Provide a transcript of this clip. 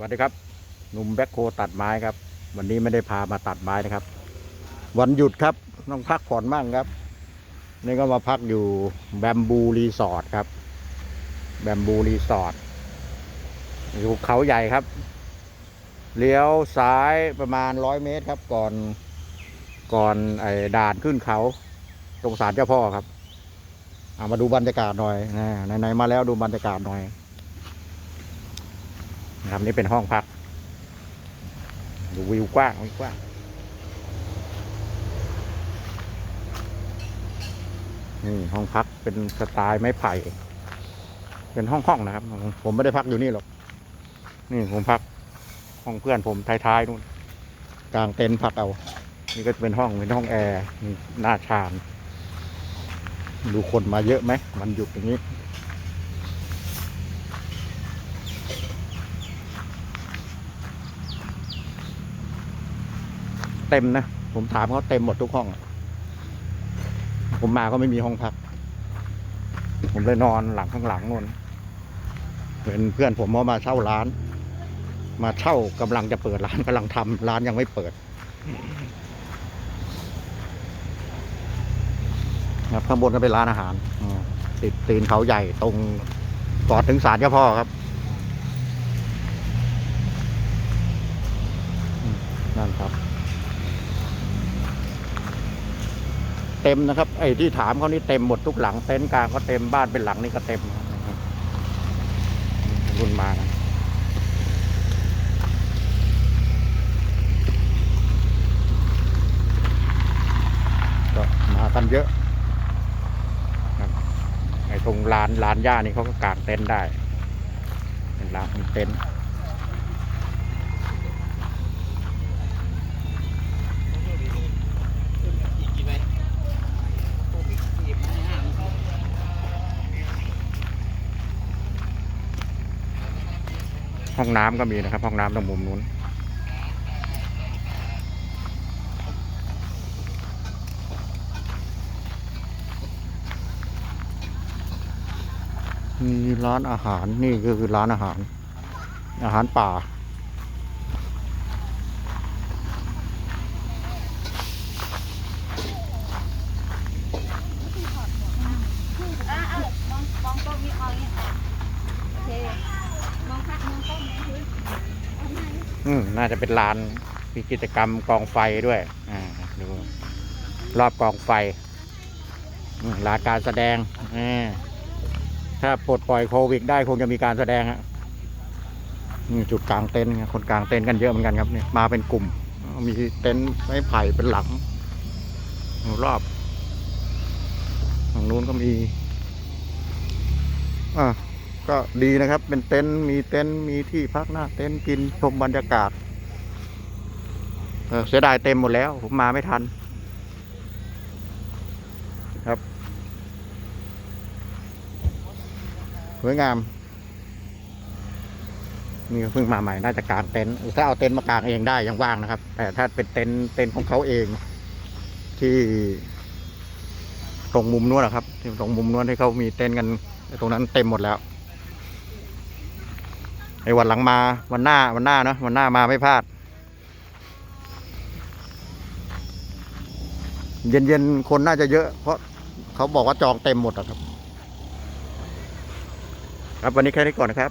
สวัสดีครับหนุ่มแบ็คโคตัดไม้ครับ วันนี้ไม่ได้พามาตัดไม้นะครับ วันหยุดครับต้องพักผ่อนบ้างครับ นี่ก็มาพักอยู่แบมบูรีสอร์ทครับ แบมบูรีสอร์ทอยู่เขาใหญ่ครับ เลี้ยวซ้ายประมาณร้อยเมตรครับ ก่อนก่อนไอ้ด่านขึ้นเขา ตรงศาลเจ้าพ่อครับเอามาดูบรรยากาศหน่อยนะไหนๆมาแล้วดูบรรยากาศหน่อย นะครับนี่เป็นห้องพัก ดูวิวกว้างวิวกว้างนี่ห้องพักเป็นสไตล์ไม้ไผ่ เป็นห้องห้องๆนะครับ ผมไม่ได้พักอยู่นี่หรอก นี่ผมพักห้องเพื่อนผมท้ายๆนู่นกลางเต็นท์พักเอา นี่ก็จะเป็นห้องเป็นห้องแอร์นี่หน้าชานดูคนมาเยอะไหมมันหยุดอย่างนี้ เต็มนะ ผมถามเขาเต็มหมดทุกห้อง ผมมาก็ไม่มีห้องพัก ผมเลยนอนหลังข้างหลังนู่นเป็นเพื่อนผมเขามาเช่าร้าน มาเช่ากำลังจะเปิดร้านกำลังทำร้านยังไม่เปิดครับข้างบนก็เป็นร้านอาหารอติดตีนเขาใหญ่ตรงก่อนถึงศาลเจ้าพ่อครับนั่นครับ เต็มนะครับไอ้ที่ถามเขานี่เต็มหมดทุกหลังเต็นท์กลางก็เต็มบ้านเป็นหลังนี่ก็เต็มนะครับรุ่นมานะก็มากันเยอะไอ้ตรงลานลานหญ้านี่เขาก็กางเต็นท์ได้เป็นลานเต็นท์ ห้องน้ำก็มีนะครับ ห้องน้ำตรงมุมนู้นมีร้านอาหารนี่ก็คือร้านอาหาร อาหารป่า อะเอามองมองกล้องนี่เอาเนี่ยค่ะโอเคมองพักมองกล้องนี่คือเอาไหน อืมน่าจะเป็นลานมีกิจกรรมกองไฟด้วยอ่าดูรอบกองไฟอืมลานการแสดงอ่าถ้าปลดปล่อยโควิดได้คงจะมีการแสดงฮะนี่จุดกลางเต็นท์คนกลางเต็นท์กันเยอะเหมือนกันครับเนี่ยมาเป็นกลุ่ม มีเต็นท์ไม้ไผ่เป็นหลังรอบฝั่งนู้นก็มีอ่า ก็ดีนะครับ เป็นเต็นท์มีเต็นท์มีที่พักหน้าเต็นท์กินชมบรรยากาศเสียดายเต็มหมดแล้ว ผมมาไม่ทัน ครับสวยงาม นี่เพิ่งมาใหม่น่าจะกางเต็นท์ถ้าเอาเต็นท์มากางเองได้ยังว่างนะครับ แต่ถ้าเป็นเต็นท์เต็นท์ของเขาเอง ที่ตรงมุมนู้นนะครับที่ตรงมุมนู้นที่เขามีเต็นท์กันตรงนั้นเต็มหมดแล้ว ไอ้วันหลังมาวันหน้าวันหน้าเนาะวันหน้ามาไม่พลาดเย็นเย็นๆคนน่าจะเยอะ เพราะเขาบอกว่าจองเต็มหมดอะครับ ครับวันนี้แค่นี้ก่อนนะครับ